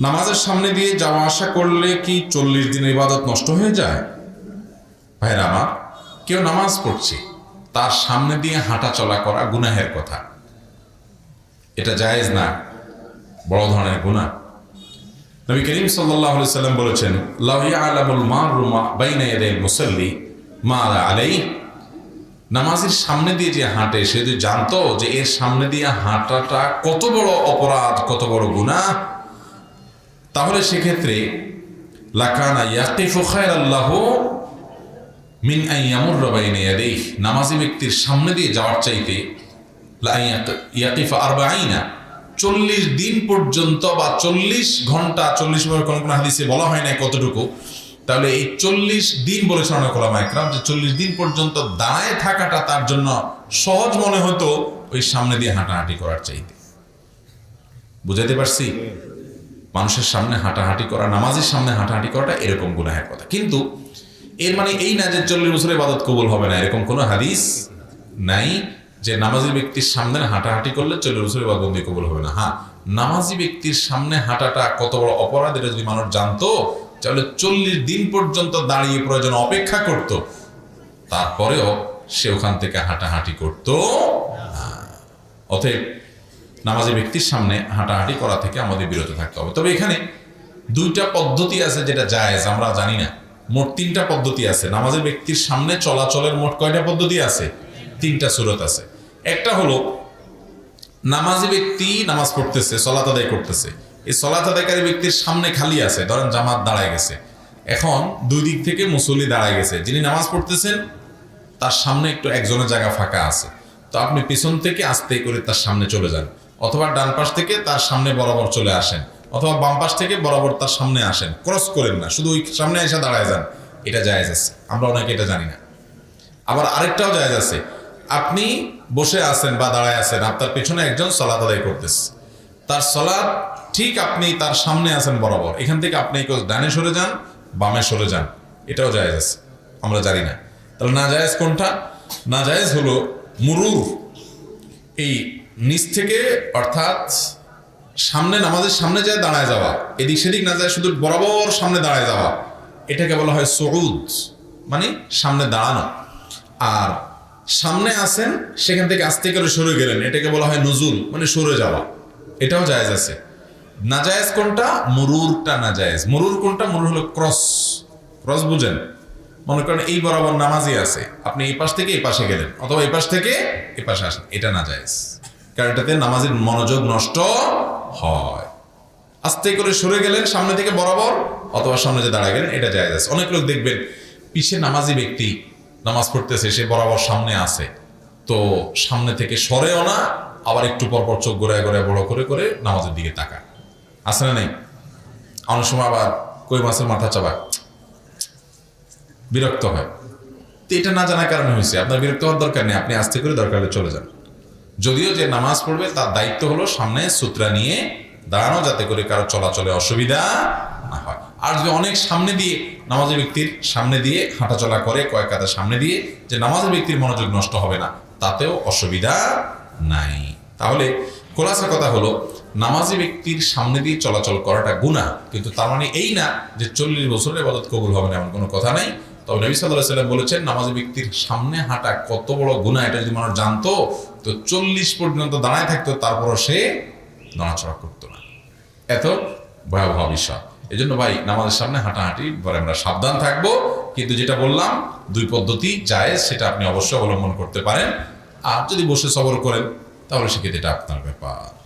নামাজের সামনে দিয়ে যাওয়া আসা করলে কি চল্লিশ দিনের ইবাদত নষ্ট হয়ে যায়? ভাইরা আমার, কেউ নামাজ পড়ছে, তার সামনে দিয়ে হাঁটা চলা করা গুনাহের কথা। এটা জায়েজ না? বড় ধরনের গুনাহ। নবী করিম সাল্লাল্লাহু সাল্লাম বলেছেন, লাউ ইয়ালামুল মারু মা, বাইনা ইয়াদাইল মুসাল্লি মা নামাজের সামনে দিয়ে যে হাঁটে, সে যদি জানতো যে এর সামনে দিয়ে হাঁটাটা কত বড় অপরাধ, কত বড় গুনাহ তাহলে সেক্ষেত্রে লাকানা খায়রাল্লাহু মিন নামাজি ব্যক্তির সামনে দিয়ে যাওয়ার চাইতে ইয়াকিফা আরবাঈনা, চল্লিশ দিন পর্যন্ত বা চল্লিশ ঘণ্টা, চল্লিশ কোন কোন হাদিসে বলা হয় না কতটুকু, তাহলে এই চল্লিশ দিন বলেছেন অনেক ওলামা একরাম যে চল্লিশ দিন পর্যন্ত দাঁড়ায় থাকাটা তার জন্য সহজ মনে হতো ওই সামনে দিয়ে হাঁটাহাঁটি করার চাইতে। বুঝাতে পারছি? মানুষের সামনে হাঁটাহাঁটি করা, নামাজের সামনে হাঁটাহাঁটি করাটা এরকম গুনাহের কথা। কিন্তু এর মানে এই না যে চল্লিশ বছরের ইবাদত কবুল হবে না, এরকম কোনো হাদিস নাই যে নামাজি ব্যক্তির সামনে হাঁটাহাঁটি করলে চল্লিশ বছরের ইবাদত কবুল হবে না। হ্যাঁ নামাজি ব্যক্তির সামনে হাঁটাটা কত বড় অপরাধ, এটা যদি মানুষ জানতো, তাহলে চল্লিশ দিন পর্যন্ত দাঁড়িয়ে প্রয়োজন অপেক্ষা করত। তারপরেও সে ওখান থেকে হাঁটাহাঁটি করত। অতএব নামাজি ব্যক্তির সামনে হাঁটাহাঁটি করা থেকে আমাদের বিরত থাকতে হবে। তবে এখানে দুইটা পদ্ধতি আছে যেটা জায়েজ, আমরা জানি না। মোট তিনটা পদ্ধতি আছে। নামাজের ব্যক্তির সামনে চলাচলের মোট কয়টা পদ্ধতি আছে? তিনটা সুরত আছে। একটা হলো, নামাজি ব্যক্তি নামাজ পড়তেছে, সলাত আদায় করতেছে। এই সলাত আদায়কারী ব্যক্তির সামনে খালি আছে, ধরেন জামাত দাঁড়ায় গেছে। এখন দুই দিক থেকে মুসল্লি দাঁড়ায় গেছে। যিনি নামাজ পড়তেছেন, তার সামনে একটু একজনের জায়গা ফাঁকা আছে। তো আপনি পিছন থেকে আস্তে করে তার সামনে চলে যান। অথবা ডান পাশ থেকে তার সামনে বরাবর চলে আসেন, অথবা বাম পাশ থেকে বরাবর তার সামনে আসেন। ক্রস করেন না, শুধু ওই সামনে এসে দাঁড়ায় যান। এটা জায়েজ আছে, আমরা অনেকে এটা জানি না। আবার আরেকটাও জায়েজ আছে, আপনি বসে আছেন বা দাঁড়ায় আছেন, আপনার পেছনে একজন সলাত আদায় করতেছে। তার সলাদ ঠিক আপনি তার সামনে আছেন বরাবর, এখান থেকে আপনি কেউ ডানে সরে যান, বামে সরে যান, এটাও জায়েজ আছে, আমরা জানি না। তাহলে না জায়েজ কোনটা? না জায়েজ হলো মুরুর, এই নিচ থেকে, অর্থাৎ সামনে নামাজের সামনে যায় দাঁড়ায় যাওয়া। এদিক সেদিক না যায় শুধু বরাবর সামনে দাঁড়ায় যাওয়া। এটাকে বলা হয় সরুদ মানে সামনে দাঁড়ানো। আর সামনে আসেন, সেখান থেকে আস্তে করে সরে গেলেন। এটাকে বলা হয় নজুল মানে সরে যাওয়া। এটাও জায়েজ আছে। নাজায়েজ কোনটা? মরুরটা নাজায়েজ। মরুর কোনটা? মরুর হলো ক্রস। ক্রস বুঝেন। মনে করেন এই বরাবর নামাজই আছে। আপনি এই পাশ থেকে এই পাশে গেলেন, অথবা এই পাশ থেকে এই পাশে আসেন। এটা নাজায়েজ। কারণ এটাতে নামাজের মনোযোগ নষ্ট হয়। আস্তে করে সরে গেলেন, সামনে থেকে বরাবর, অথবা সামনে যে দাঁড়ায় গেলেন, এটা জায়েজ আছে। অনেক লোক দেখবেন, পিছে নামাজি ব্যক্তি নামাজ পড়তেছে, সে বরাবর সামনে আছে। তো সামনে থেকে সরেও না, আবার একটু পর পর চোখ ঘোরায় ঘোরায় বড় করে করে নামাজের দিকে তাকায় আছে না নেই? অনেক সময় আবার কই মাছের মাথা চাবায় বিরক্ত হয়। তো এটা না জানার কারণে হয়েছে। আপনার বিরক্ত হওয়ার দরকার নেই, আপনি আস্তে করে দরকার হলে চলে যান। যদিও যে নামাজ পড়বে, তার দায়িত্ব হলো সামনে সূত্রা নিয়ে দাঁড়ানো, যাতে করে কারও চলাচলে অসুবিধা না হয়। আর যদি অনেক সামনে দিয়ে নামাজের ব্যক্তির সামনে দিয়ে হাঁটাচলা করে, কয়েক কাতার সামনে দিয়ে যে নামাজের ব্যক্তির মনোযোগ নষ্ট হবে না, তাতেও অসুবিধা নাই। তাহলে খোলাসা কথা হলো, নামাজি ব্যক্তির সামনে দিয়ে চলাচল করাটা গুণা কিন্তু তার মানে এই না যে চল্লিশ বছরের এবাদত কবুল হবে না, এমন কোনো কথা নাই। তবে নবী সাল্লাহ সাল্লাম বলেছেন, নামাজি ব্যক্তির সামনে হাঁটা কত বড় গুণা এটা যদি মানুষ জানতো তো চল্লিশ পর্যন্ত দাঁড়ায় থাকতো, তারপরও সে নড়াচড়া করতো না। এত ভয়াবহ বিষয়। এই জন্য ভাই, নামাজের সামনে হাঁটাহাঁটি পরে আমরা সাবধান থাকব। কিন্তু যেটা বললাম, দুই পদ্ধতি যায় সেটা আপনি অবশ্যই অবলম্বন করতে পারেন। আর যদি বসে সবর করেন, তাহলে সেক্ষেত্রে এটা আপনার ব্যাপার।